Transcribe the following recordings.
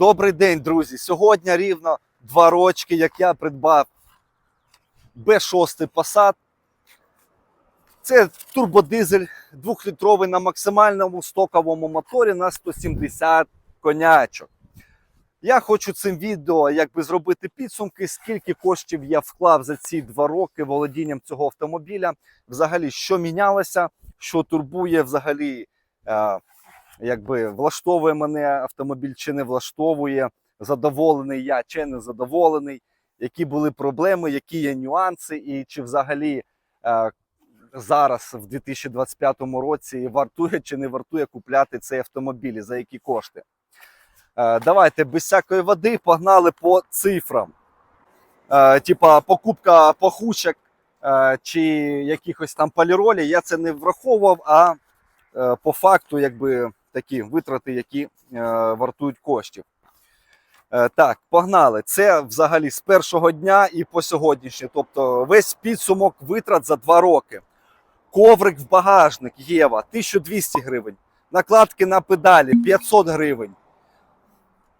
Добрий день, друзі! Сьогодні рівно два рочки, як я придбав B6 Passat. Це турбодизель 2-літровий на максимальному стоковому моторі на 170 конячок. Я хочу цим відео якби зробити підсумки, скільки коштів я вклав за ці два роки володінням цього автомобіля. Взагалі, що мінялося, що турбує взагалі. Е, якби влаштовує мене автомобіль чи не влаштовує, задоволений я чи не задоволений, які були проблеми, які є нюанси, і чи взагалі е, зараз, в 2025 році, вартує чи не вартує купляти цей автомобіль, і за які кошти. Е, давайте без всякої води погнали по цифрам. Е, типа покупка пахучок е, чи якихось там поліролі, я це не враховував, а е, по факту, якби такі витрати, які е, вартують коштів. Е, так, погнали. Це взагалі з першого дня і по сьогоднішній. Тобто весь підсумок витрат за два роки. Коврик в багажник Єва 1200 гривень. Накладки на педалі 500 гривень.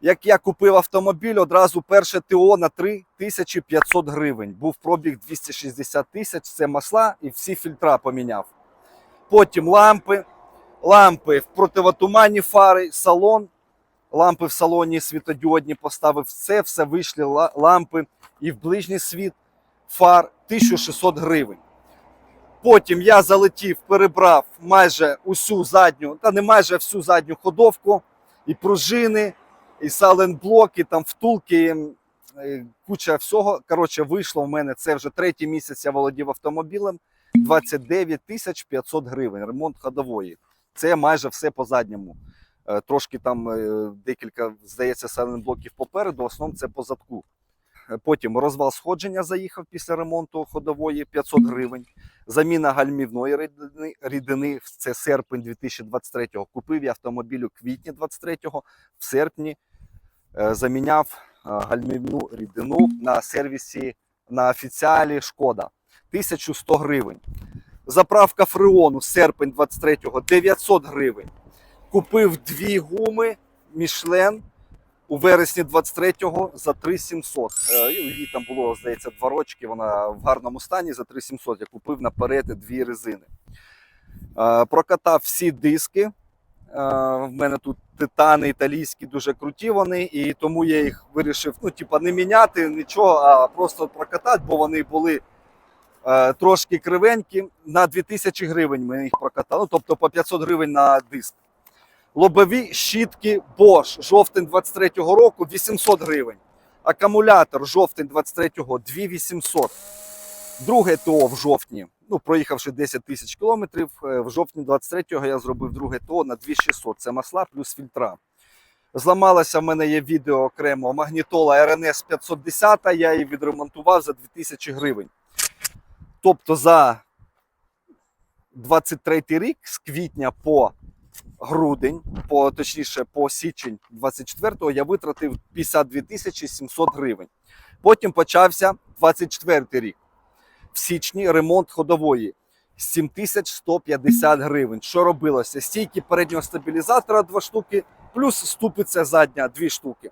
Як я купив автомобіль, одразу перше ТО на 3500 гривень. Був пробіг 260 тисяч, це масла і всі фільтра поміняв. Потім лампи, лампи в противотуманні фари, салон. Лампи в салоні світодіодні поставив це, все вийшли лампи і в ближній світ фар 1600 гривень. Потім я залетів, перебрав майже усю задню, та не майже всю задню ходовку, і пружини, і саленблоки, там втулки, е, куча всього. Коротше, вийшло в мене це вже третій місяць я володів автомобілем. 29 тисяч 500 гривень. Ремонт ходової. Це майже все по задньому. Е, Трошки там е, декілька, здається, саленблоків попереду, в основному це по задку. Е, Потім розвал сходження заїхав після ремонту ходової 500 гривень. Заміна гальмівної рідини, рідини це серпень 2023-го. Купив я автомобіль у квітні 23-го, в серпні заміняв гальмівну рідину на сервісі на офіціалі Шкода. 1100 гривень. Заправка фреону серпень 23-го 900 гривень. Купив дві гуми Мішлен у вересні 23-го за 3700. Е, і Їй там було, здається, два рочки. Вона в гарному стані за 3700. Я купив наперед дві резини. Е, Прокатав всі диски. Е, В мене тут титани італійські дуже круті вони, і тому я їх вирішив ну, типа, не міняти нічого, а просто прокатати, бо вони були е, трошки кривенькі. На 2000 гривень ми їх прокатали, ну, тобто по 500 гривень на диск. Лобові щітки Bosch жовтень 23-го року 800 гривень. Акумулятор жовтень 23-го 2800. Друге ТО в жовтні. Ну, проїхавши 10 тисяч кілометрів, е, в жовтні 23-го я зробив друге ТО на 2600. Це масла плюс фільтра. Зламалася в мене є відео окремо магнітола RNS 510, я її відремонтував за 2000 гривень. Тобто за 23 рік з квітня по грудень, по точніше по січень 24-го я витратив 52 тисячі 700 гривень. Потім почався 24 рік. В січні ремонт ходової 7150 гривень. Що робилося? Стійки переднього стабілізатора 2 штуки, плюс ступиця задня 2 штуки.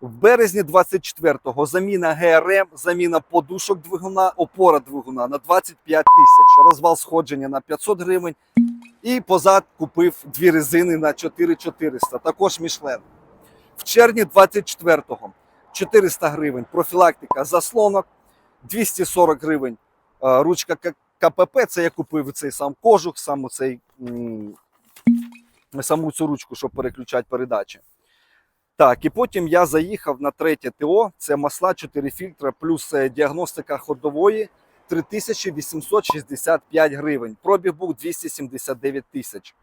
В березні 24-го заміна ГРМ, заміна подушок двигуна, опора двигуна на 25 тисяч, розвал сходження на 500 гривень. І позад купив дві резини на 4400, також Мішлен. В червні 24-го 400 гривень профілактика заслонок, 240 гривень е, ручка КПП. Це я купив цей сам кожух, сам цей, саму цю ручку, щоб переключати передачі. Так, і потім я заїхав на третє ТО. Це масла 4 фільтра плюс е, діагностика ходової 3865 гривень. Пробіг був 279 тисяч.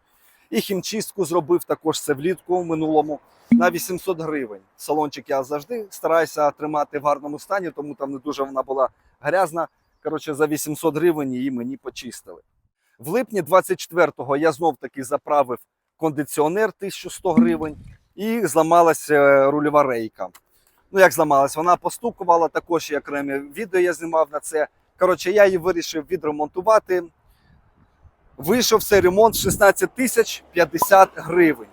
І хімчистку зробив також це влітку в минулому на 800 гривень. Салончик я завжди стараюся тримати в гарному стані, тому там не дуже вона була грязна. Коротше, за 800 гривень її мені почистили. В липні 24-го я знов таки заправив кондиціонер 1100 гривень і зламалася рульова рейка. Ну, як зламалась, вона постукувала, також і окремі відео я знімав на це. Коротше, я її вирішив відремонтувати. Вийшов цей ремонт 16 тисяч 50 гривень.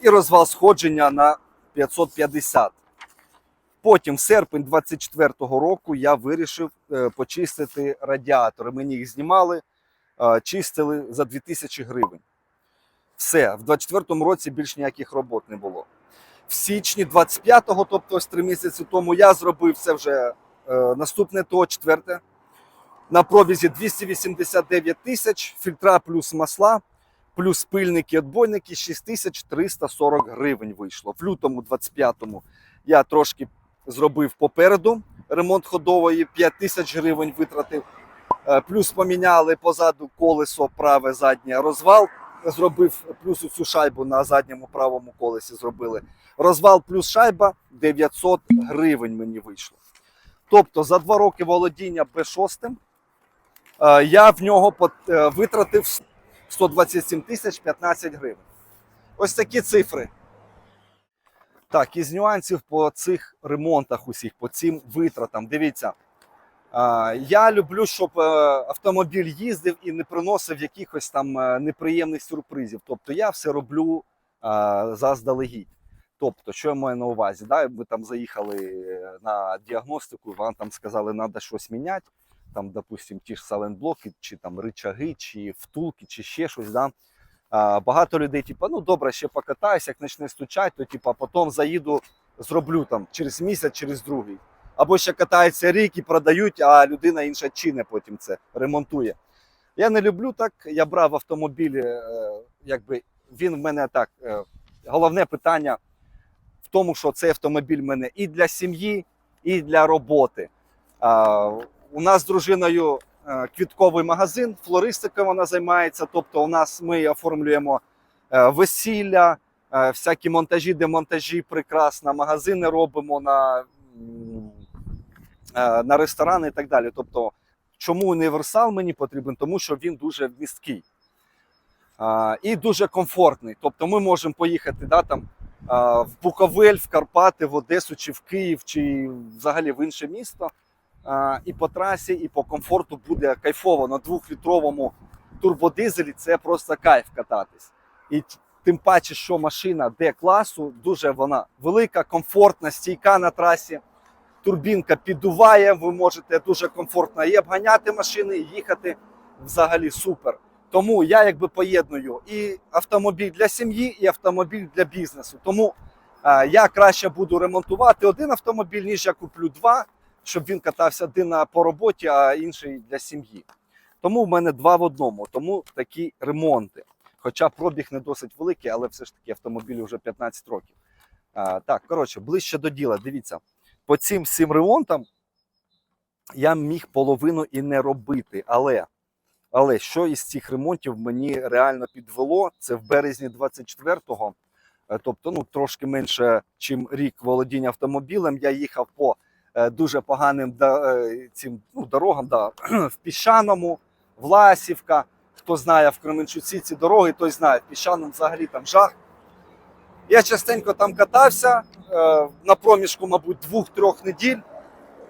І розвал сходження на 550. Потім, в серпень 24-го року, я вирішив е, почистити радіатори. Мені їх знімали, е, чистили за 2000 гривень. Все, в 24-му році більш ніяких робот не було. В січні 25-го, тобто ось три місяці тому, я зробив це вже е, наступне то, четверте. На пробізі 289 тисяч, фільтра плюс масла, плюс пильники, отбойники 6340 гривень вийшло. В лютому 25-му я трошки зробив попереду ремонт ходової, 5 тисяч гривень витратив. Е, Плюс поміняли позаду колесо праве заднє розвал. Зробив плюс цю шайбу на задньому правому колесі зробили. Розвал плюс шайба 900 гривень мені вийшло. Тобто за два роки володіння Б6 е, я в нього е, витратив 127 тисяч 15 гривень. Ось такі цифри. Так, із нюансів по цих ремонтах усіх, по цим витратам. Дивіться, я люблю, щоб е, автомобіль їздив і не приносив якихось там е, неприємних сюрпризів. Тобто я все роблю заздалегідь. Тобто, що я маю на увазі? Да? Ми там заїхали е, на діагностику, вам там сказали, треба щось міняти. Там, допустим, ті ж саленблоки, чи там ричаги, чи втулки, чи ще щось. Да? Багато людей, типу, ну добре, ще покатаюсь, як почне стучати, то типу, потім заїду, зроблю там через місяць, через другий. Або ще катаються рік і продають, а людина інша чине потім це ремонтує. Я не люблю так. Я брав автомобіль, е, якби він в мене так. е, Головне питання в тому, що цей автомобіль в мене і для сім'ї, і для роботи. У нас з дружиною е, квітковий магазин, флористика вона займається. Тобто, у нас ми оформлюємо весілля, всякі монтажі, демонтажі, прекрасно, магазини робимо на, на ресторани і так далі. Тобто, чому універсал мені потрібен? Тому що він дуже вмісткий. І дуже комфортний. Тобто ми можемо поїхати да, там, в Буковель, в Карпати, в Одесу чи в Київ, чи взагалі в інше місто. І по трасі, і по комфорту буде кайфово. На двохлітровому турбодизелі це просто кайф кататись. І тим паче, що машина Д класу, дуже вона велика, комфортна, стійка на трасі. Турбінка піддуває, ви можете дуже комфортно і обганяти машини, і їхати взагалі супер. Тому я якби поєдную і автомобіль для сім'ї, і автомобіль для бізнесу. Тому е, я краще буду ремонтувати один автомобіль, ніж я куплю два, щоб він катався один по роботі, а інший для сім'ї. Тому в мене два в одному, тому такі ремонти. Хоча пробіг не досить великий, але все ж таки автомобілю вже 15 років. А, так, коротше, ближче до діла. Дивіться, по цим всім ремонтам я міг половину і не робити. Але, але що із цих ремонтів мені реально підвело, це в березні 24-го, е, тобто ну, трошки менше, ніж рік володіння автомобілем, я їхав по е, дуже поганим е, цим, ну, дорогам да, в Піщаному, Власівка. Хто знає в Кременчуці ці дороги, той знає. В Піщаному взагалі там жах. Я частенько там катався е, на проміжку, мабуть, двох-трьох неділь.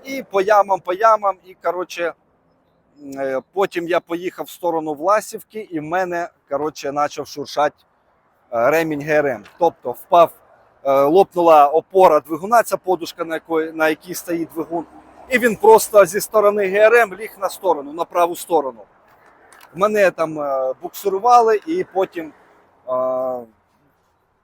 І по ямам, по ямам. І коротше, е, потім я поїхав в сторону Власівки, і в мене коротше, почав шуршати е, ремінь ГРМ. Тобто впав, лопнула опора двигуна, ця подушка, на якої, на якій стоїть двигун. І він просто зі сторони ГРМ ліг на сторону, на праву сторону. Мене там буксурували, і потім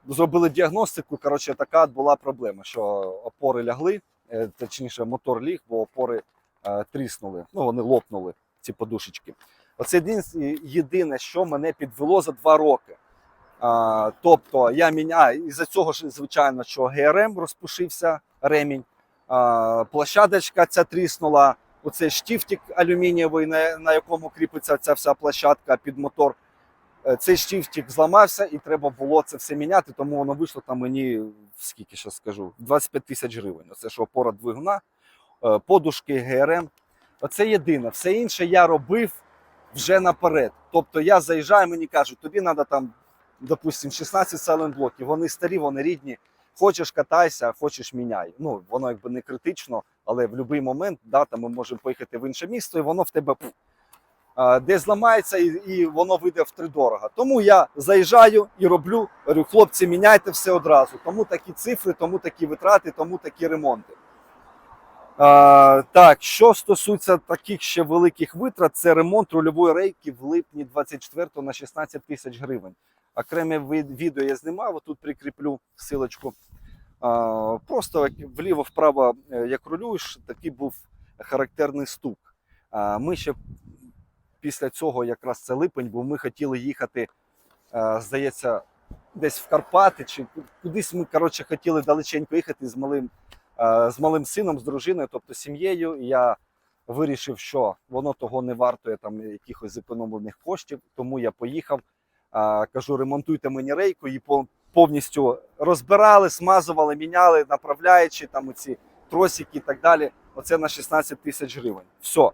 зробили діагностику. Коротше, така була проблема, що опори лягли, е, точніше, мотор ліг, бо опори е, тріснули. Ну, вони лопнули, ці подушечки. Оце єдин- єдине, що мене підвело за два роки. А, тобто я міняю, із-за цього ж, звичайно, що ГРМ розпушився ремінь, а, площадочка ця тріснула, оцей штифтик алюмінієвий, на, на якому кріпиться ця вся площадка під мотор. Е, Цей штифтик зламався і треба було це все міняти, тому воно вийшло там мені, скільки ще скажу, 25 тисяч гривень. Оце ж опора двигуна, е, подушки, ГРМ. Оце єдине. Все інше я робив вже наперед. Тобто я заїжджаю, мені кажуть, тобі треба там, допустим, 16 селенблоків, вони старі, вони рідні. Хочеш катайся, хочеш міняй. Ну, воно якби не критично, але в будь-який момент да, там ми можемо поїхати в інше місто, і воно в тебе десь зламається і, і воно вийде втридорога. Тому я заїжджаю і роблю. Говорю, хлопці, міняйте все одразу. Тому такі цифри, тому такі витрати, тому такі ремонти. А, так, що стосується таких ще великих витрат, це ремонт рульової рейки в липні 24 на 16 тисяч гривень. Окреме відео я знімав, тут прикріплю силочку. А, просто вліво-вправо, е, як рулюєш, такий був характерний стук. А, ми ще після цього, якраз це липень, бо ми хотіли їхати, е, здається, десь в Карпати чи кудись ми коротше, хотіли далеченько їхати з малим, е, з малим сином, з дружиною, тобто сім'єю. І я вирішив, що воно того не вартує там якихось зекономлених коштів. Тому я поїхав. е, Кажу, ремонтуйте мені рейку, її повністю розбирали, смазували, міняли, направляючи там оці тросики і так далі. Оце на 16 тисяч гривень. Все.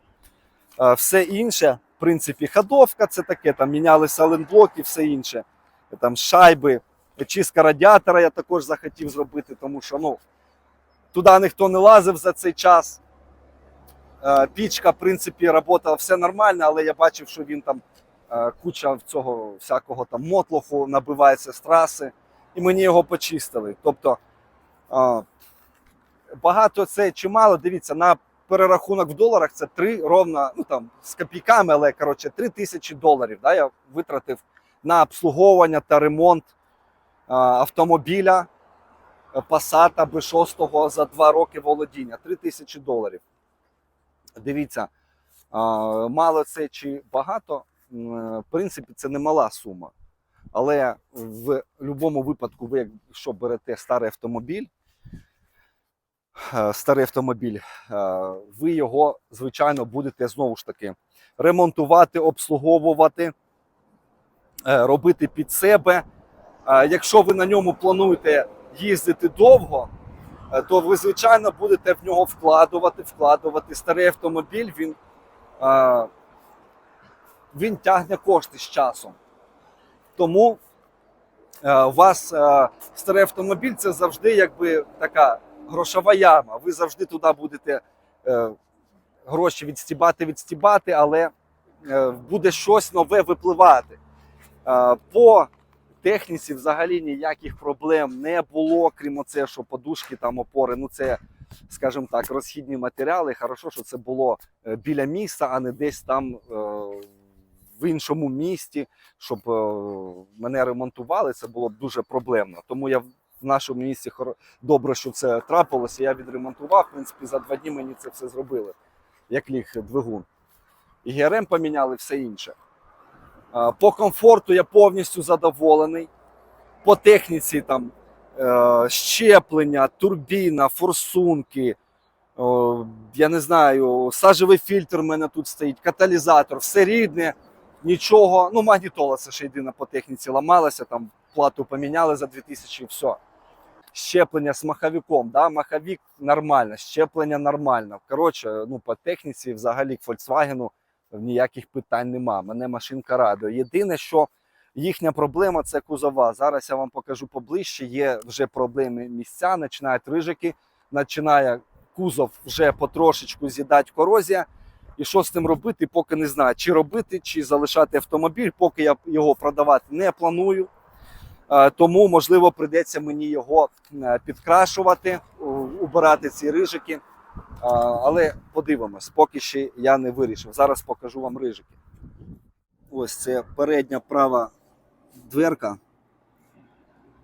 Все інше, принципі, ходовка, це таке, там міняли саленблоки, все інше. Там шайби, чистка радіатора я також захотів зробити, тому що ну, туди ніхто не лазив за цей час. Е, Пічка, в принципі, працювала все нормально, але я бачив, що він там е, куча цього всякого там мотлоху набивається з траси, і мені його почистили. Тобто е, багато це чи мало, дивіться, на перерахунок в доларах це 3 ровно, ну там з копійками, але коротше 3 тисячі доларів. Да, я витратив на обслуговування та ремонт а, автомобіля е, Passat B6 за 2 роки володіння. 3 тисячі доларів. Дивіться, а, мало це чи багато, е, в принципі, це не мала сума. Але в будь-якому випадку, ви якщо берете старий автомобіль, старий автомобіль, е, ви його, звичайно, будете знову ж таки ремонтувати, обслуговувати, е, робити під себе. Е, Якщо ви на ньому плануєте їздити довго, е, то ви, звичайно, будете в нього вкладувати, вкладувати. Старий автомобіль, він, е, він тягне кошти з часом. Тому е, у вас е, старий автомобіль це завжди якби така грошова яма. Ви завжди туди будете е, гроші відстібати, відстібати, але е, буде щось нове випливати. Е, по техніці взагалі ніяких проблем не було, крім оце, що подушки там опори. Ну це, скажімо так, розхідні матеріали. Хорошо, що це було е, біля міста, а не десь там е, в іншому місті, щоб е, мене ремонтували. Це було б дуже проблемно. Тому я в нашому місті добре, що це трапилося. Я відремонтував. В принципі, за два дні мені це все зробили, як ліг двигун. І ГРМ поміняли все інше. По комфорту я повністю задоволений. По техніці там е, щеплення, турбіна, форсунки. Я не знаю, сажевий фільтр у мене тут стоїть, каталізатор, все рідне, нічого. Ну, магнітола це ще єдина по техніці ламалася, там плату поміняли за 2000 і все. Щеплення з маховиком, да? маховик нормально, щеплення нормально. Коротше, ну, по техніці взагалі к Volkswagen ніяких питань нема. Мене машинка радує. Єдине, що їхня проблема це кузова. Зараз я вам покажу поближче. Є вже проблеми місця, починають рижики, починає кузов вже потрошечку з'їдати корозія. І що з цим робити, поки не знаю, чи робити, чи залишати автомобіль, поки я його продавати не планую. Е, Тому, можливо, прийдеться мені його е, підкрашувати, убирати ці рижики. Але подивимось, поки ще я не вирішив. Зараз покажу вам рижики. Ось це передня права дверка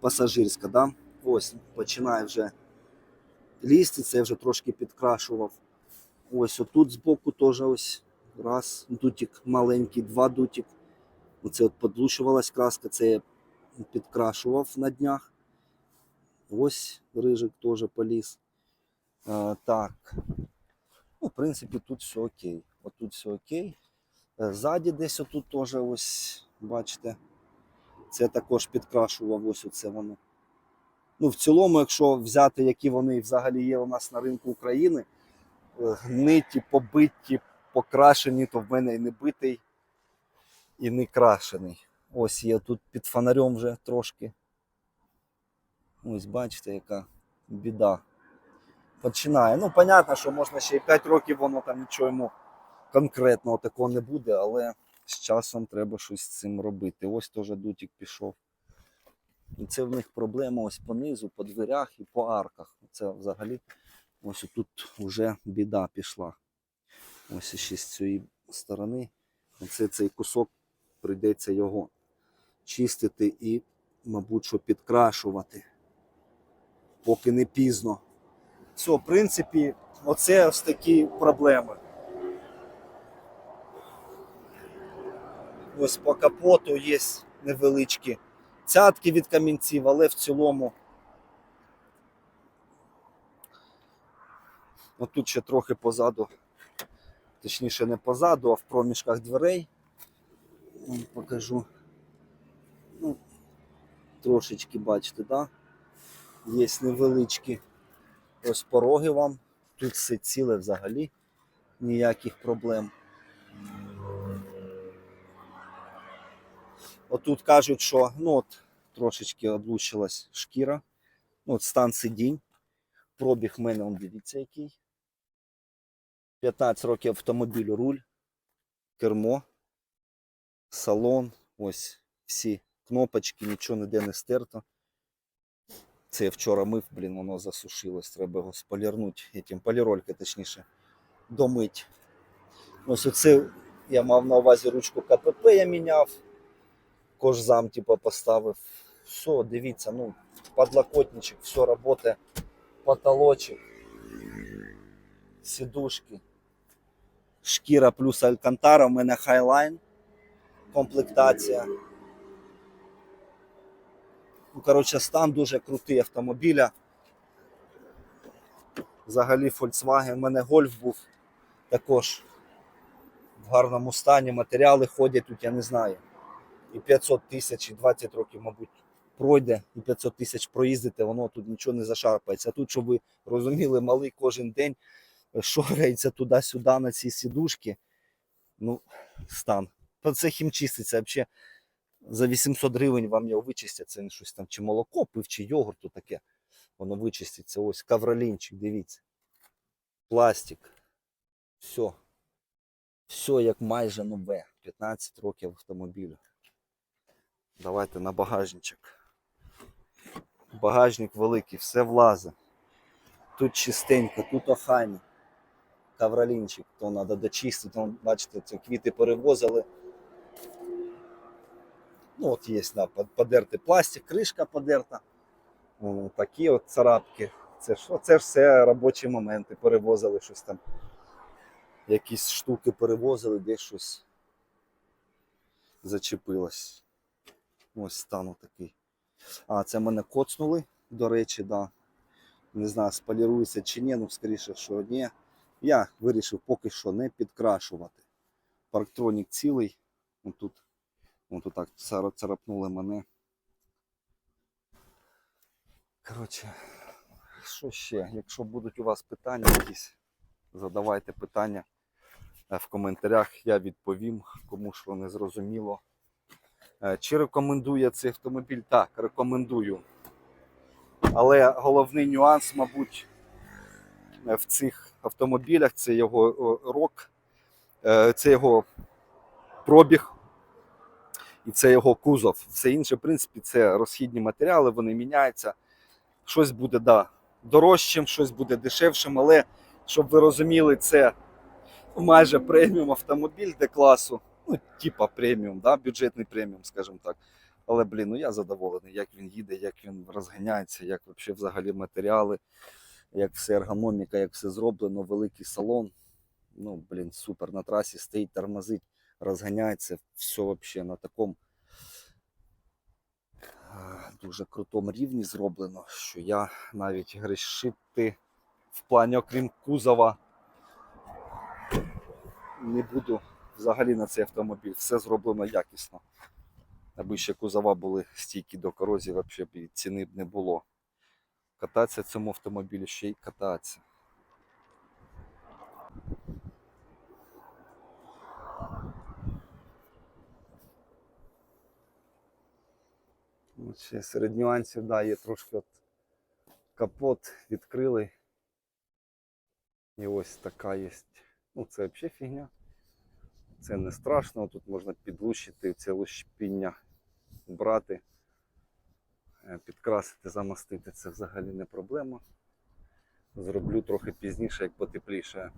пасажирська. Да? Ось починає вже лізти, це я вже трошки підкрашував. Ось отут збоку теж ось раз, дутик маленький, два дутик. Оце от подлущувалась краска, це підкрашував на днях. Ось рижик теж поліз. Е, так. Ну, в принципі, тут все окей. Отут все окей. Е, Ззаді десь отут теж ось, бачите. Це також підкрашував ось оце воно. Ну, в цілому, якщо взяти, які вони взагалі є у нас на ринку України, е, гниті, побиті, покрашені, то в мене і не битий, і не крашений. Ось є тут під фонарем вже трошки. Ось бачите, яка біда починає. Ну, понятно, що можна ще й 5 років воно там нічого йому конкретного такого не буде, але з часом треба щось з цим робити. Ось теж дутік пішов. І це в них проблема ось по низу, по дверях і по арках. Це взагалі ось тут вже біда пішла. Ось ще з цієї сторони. Оце цей кусок прийдеться його чистити і, мабуть, що підкрашувати, поки не пізно. Все, в принципі, оце ось такі проблеми. Ось по капоту є невеличкі цятки від камінців, але в цілому. Отут ще трохи позаду, точніше не позаду, а в проміжках дверей. Покажу. Ну, трошечки бачите, да? Є невеличкі ось пороги вам. Тут все ціле взагалі, ніяких проблем. Отут кажуть, що ну от трошечки облучилась шкіра. Ну, от стан сидінь. Пробіг в мене, он дивіться який. 15 років автомобілю, руль, кермо, салон, ось всі кнопочки, нічого ніде не стерто. Це я вчора мив, блін, воно засушилось. Треба його сполірнути, этим, поліролькою, точніше, домить. Ось оце я мав на увазі ручку КПП я міняв. Кожзам, типу, поставив. Все, дивіться, ну, подлокотничок, все працює, потолочок, сідушки, шкіра плюс алькантара, у мене хайлайн, комплектація. Ну, коротше, стан дуже крутий автомобіля. Взагалі Volkswagen, у мене гольф був також в гарному стані. Матеріали ходять тут, я не знаю. І 500 тисяч, і 20 років, мабуть, пройде, і 500 тисяч проїздите, воно тут нічого не зашарпається. А тут, щоб ви розуміли, малий кожен день шорається туди-сюди на ці сідушки. Ну, стан. Та Це хімчиститься взагалі. За 800 гривень вам його вичистять. Це не щось там чи молоко пив, чи йогурту таке. Воно вичиститься. Ось кавролінчик, дивіться. Пластик. Все. Все як майже нове. 15 років автомобілю. Давайте на багажничок. Багажник великий, все влазить. Тут чистенько, тут охайно. Кавролінчик, то треба дочистити. Бачите, ці квіти перевозили. Ну, от є, да, подертий пластик, кришка подерта. Такі от царапки. Це ж, це все робочі моменти. Перевозили щось там. Якісь штуки перевозили, десь щось зачепилось. Ось стан такий. А, це мене коцнули, до речі, да. Не знаю, сполірується чи ні, ну скоріше, що ні. Я вирішив поки що не підкрашувати. Парктронік цілий. Тут, ось тут так царапнули мене. Коротше, що ще? Якщо будуть у вас питання якісь, задавайте питання е, в коментарях, я відповім, кому що не зрозуміло. Е, Чи рекомендую цей автомобіль? Так, рекомендую. Але головний нюанс, мабуть, е, в цих автомобілях це його рок, це його пробіг і це його кузов. Все інше, в принципі, це розхідні матеріали, вони міняються. Щось буде да, дорожчим, щось буде дешевшим, але щоб ви розуміли, це майже преміум автомобіль де класу. Ну, типа преміум, да, бюджетний преміум, скажімо так. Але, блін, ну я задоволений, як він їде, як він розганяється, як взагалі матеріали, як все ергономіка, як все зроблено, великий салон. Ну, блін, супер. На трасі стоїть, тормозить, розганяється, все вообще на такому дуже крутому рівні зроблено, що я навіть грішити в плані, окрім кузова, не буду взагалі на цей автомобіль. Все зроблено якісно. Аби ще кузова були стійкі до корозії, взагалі ціни б не було. Кататися цьому автомобілі ще й кататися. От ще серед нюансів, да, є трошки от капот відкрили. І ось така є. Ну, це взагалі фігня. Це не страшно, тут можна підлущити це лущпіння, брати, е, підкрасити, замастити. Це взагалі не проблема. Зроблю трохи пізніше, як потепліше.